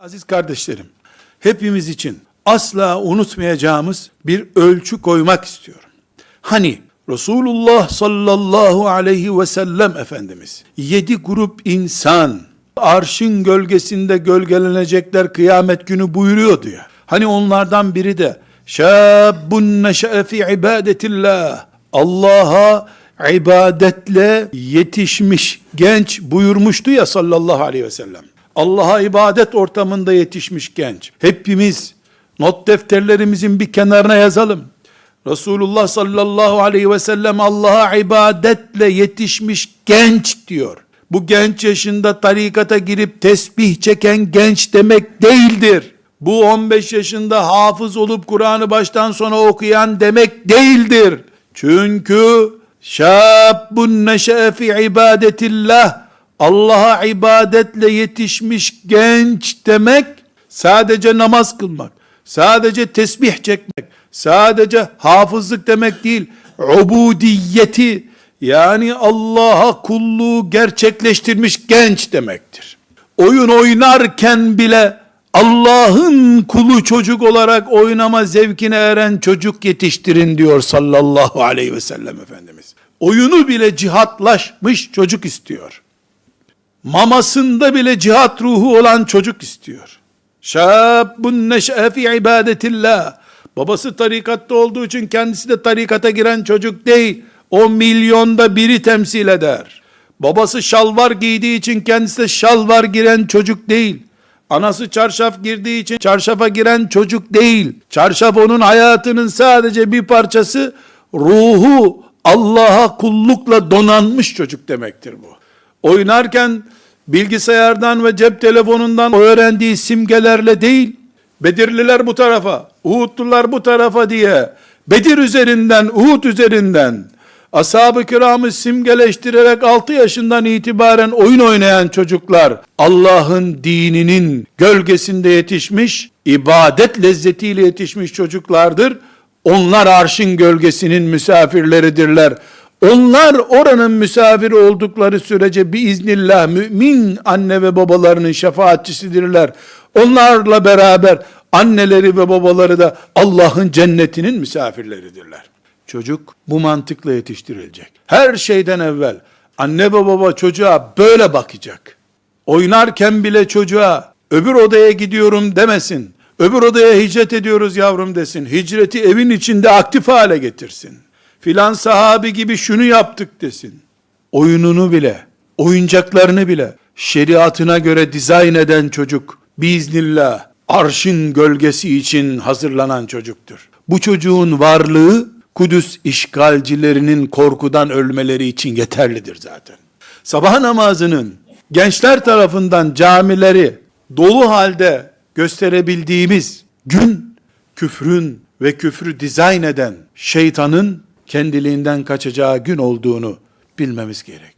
Aziz kardeşlerim, hepimiz için asla unutmayacağımız bir ölçü koymak istiyorum. Hani Resulullah sallallahu aleyhi ve sellem Efendimiz yedi grup insan arşın gölgesinde gölgelenecekler kıyamet günü buyuruyordu ya. Hani onlardan biri de şabun neşe'e fi ibadetillah Allah'a ibadetle yetişmiş genç buyurmuştu ya sallallahu aleyhi ve sellem. Allah'a ibadet ortamında yetişmiş genç. Hepimiz not defterlerimizin bir kenarına yazalım. Resulullah sallallahu aleyhi ve sellem Allah'a ibadetle yetişmiş genç diyor. Bu genç yaşında tarikata girip tesbih çeken genç demek değildir. Bu 15 yaşında hafız olup Kur'an'ı baştan sona okuyan demek değildir. Çünkü şabun neşe'e fi ibadetillah Allah'a ibadetle yetişmiş genç demek sadece namaz kılmak, sadece tesbih çekmek, sadece hafızlık demek değil, ubudiyeti yani Allah'a kulluğu gerçekleştirmiş genç demektir. Oyun oynarken bile Allah'ın kulu çocuk olarak oynama zevkine eren çocuk yetiştirin diyor sallallahu aleyhi ve sellem Efendimiz. Oyunu bile cihatlaşmış çocuk istiyor mamasında bile cihat ruhu olan çocuk istiyor. Şabun neş'e fi ibadetillah. Babası tarikatta olduğu için kendisi de tarikata giren çocuk değil. O milyonda biri temsil eder. Babası şalvar giydiği için kendisi de şalvar giren çocuk değil. Anası çarşaf girdiği için çarşafa giren çocuk değil. Çarşaf onun hayatının sadece bir parçası. Ruhu Allah'a kullukla donanmış çocuk demektir bu oynarken bilgisayardan ve cep telefonundan öğrendiği simgelerle değil, Bedirliler bu tarafa, Uhudlular bu tarafa diye, Bedir üzerinden, Uhud üzerinden, ashab-ı kiramı simgeleştirerek 6 yaşından itibaren oyun oynayan çocuklar, Allah'ın dininin gölgesinde yetişmiş, ibadet lezzetiyle yetişmiş çocuklardır. Onlar arşın gölgesinin misafirleridirler. Onlar oranın misafiri oldukları sürece biiznillah mümin anne ve babalarının şefaatçisidirler. Onlarla beraber anneleri ve babaları da Allah'ın cennetinin misafirleridirler. Çocuk bu mantıkla yetiştirilecek. Her şeyden evvel anne ve baba çocuğa böyle bakacak. Oynarken bile çocuğa öbür odaya gidiyorum demesin. Öbür odaya hicret ediyoruz yavrum desin. Hicreti evin içinde aktif hale getirsin filan sahabi gibi şunu yaptık desin. Oyununu bile, oyuncaklarını bile şeriatına göre dizayn eden çocuk biiznillah arşın gölgesi için hazırlanan çocuktur. Bu çocuğun varlığı Kudüs işgalcilerinin korkudan ölmeleri için yeterlidir zaten. Sabah namazının gençler tarafından camileri dolu halde gösterebildiğimiz gün küfrün ve küfrü dizayn eden şeytanın kendiliğinden kaçacağı gün olduğunu bilmemiz gerek.